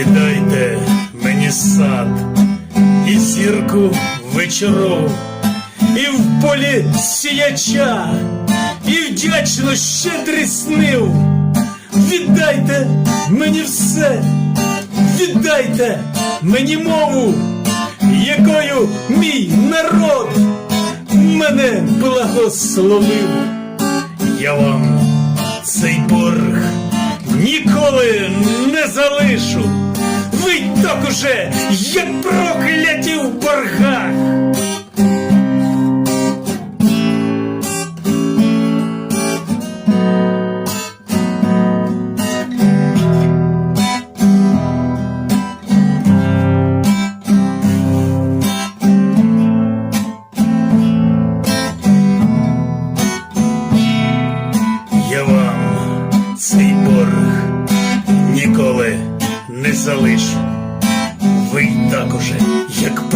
віддайте мені сад і зірку вечоров, і в полі сіяча, і вдячно щедрий снив. Віддайте мені все, віддайте мені мову, якою мій народ мене благословив. Я вам цей борг ніколи не залишу. Так уже, як прокляті в боргах. Цей борг ніколи не залишу. Ви й так уже, як